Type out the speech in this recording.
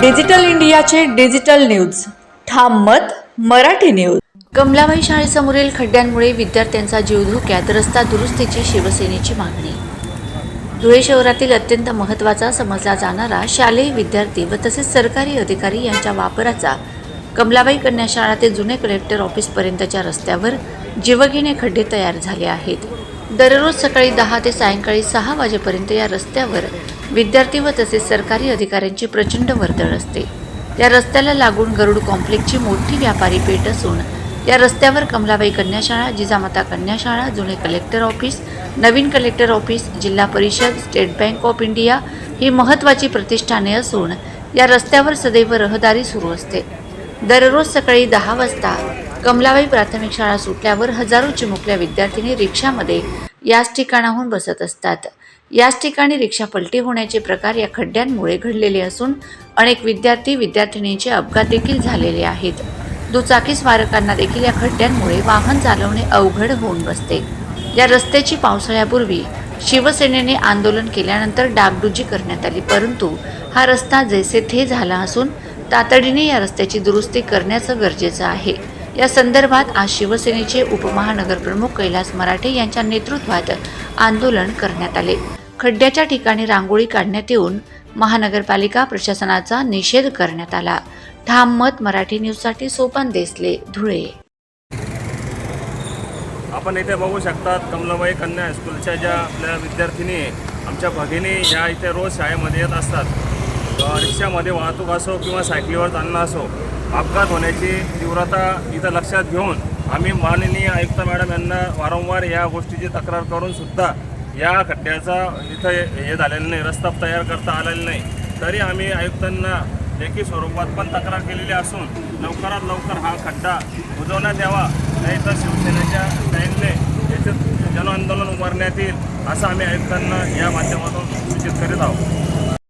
Digital इंडियाचे digital news. Tham Mat Marathi news. Kamalabai शाळेसमोरील खड्ड्यांमुळे विद्यार्थ्यांचा जीव धोक्यात रस्ता दुरुस्तीची शिवसेनेची मागणी. धुळे शहरातील अत्यंत महत्त्वाचा समजला जाणारा शालेय विद्यार्थी व तसेच सरकारी अधिकारी यांच्या वापराचा कमलाबाई कन्या शाळा ते जुने कलेक्टर ऑफिसपर्यंतच्या रस्त्यावर जीवघेणे खड्डे तयार झाले आहेत. दररोज सकाळी दहा ते सायंकाळी सहा वाजेपर्यंत या रस्त्यावर विद्यार्थी व तसेच सरकारी अधिकाऱ्यांची प्रचंड वर्दळ असते. या रस्त्याला लागून गरुड कॉम्प्लेक्सची मोठी व्यापारी पेठ असून या रस्त्यावर कमलाबाई कन्याशाळा जिजामाता कन्याशाळा जुने collector office Naveen collector office zilla parishad State Bank of India ही महत्त्वाची प्रतिष्ठाने असून या रस्त्यावर सदैव रहदारी सुरू असते. दररोज सकाळी दहा वाजता कमलाबाई प्राथमिक शाळा सुटल्यावर हजारो चिमुकल्या विद्यार्थिनी रिक्षामध्ये याच ठिकाणाहून बसत असतात. याच ठिकाणी रिक्षा पलटी होण्याचे प्रकार या खड्ड्यांमुळे घडलेले असून अनेक विद्यार्थी विद्यार्थिनींचे अपघात देखील झालेले आहेत. दुचाकी स्मारकांना देखील या खड्ड्यांमुळे वाहन चालवणे अवघड होऊन बसते. या रस्त्याची पावसाळ्यापूर्वी शिवसेनेने आंदोलन केल्यानंतर डागडुजी करण्यात आली परंतु हा रस्ता जैसे थे झाला असून तातडीने या रस्त्याची दुरुस्ती करण्याचं गरजेचं आहे. या संदर्भात आज शिवसेनेचे उपमहानगरप्रमुख कैलास मराठे यांच्या नेतृत्वात आंदोलन करण्यात आले. खड्ड्याच्या ठिकाणी रांगोळी काढण्यात येऊन महानगरपालिका प्रशासनाचा निषेध करण्यात आला. ठाम मत मराठी न्यूजसाठी सोपान देसले धुळे. आपण इथे बघू शकतात कमलाबाई कन्या हायस्कूलच्या ज्या आपल्या विद्यार्थिनी आमच्या भगिनी या इथे रोज शाळेमध्ये येत असतात. रिक्षामध्ये वाहतूक असो किंवा सायकलीवर चालणं असो अपघात होण्याची तीव्रता इथं लक्षात घेऊन आम्ही माननीय आयुक्त मॅडम यांना वारंवार या गोष्टीची तक्रार करून सुद्धा या खड्ड्याचा इथं हे- झालेलं नाही रस्ता तयार करता आलेला नाही. तरी आम्ही आयुक्तांना लेखी स्वरूपात पण तक्रार केलेली असून लवकरात लवकर हा खड्डा बुजवण्यात यावा नाही तर शिवसेनेच्या सैन्याने याचे जनआंदोलन उभारण्यात येईल असं आम्ही आयुक्तांना या माध्यमातून सूचित करीत आहोत.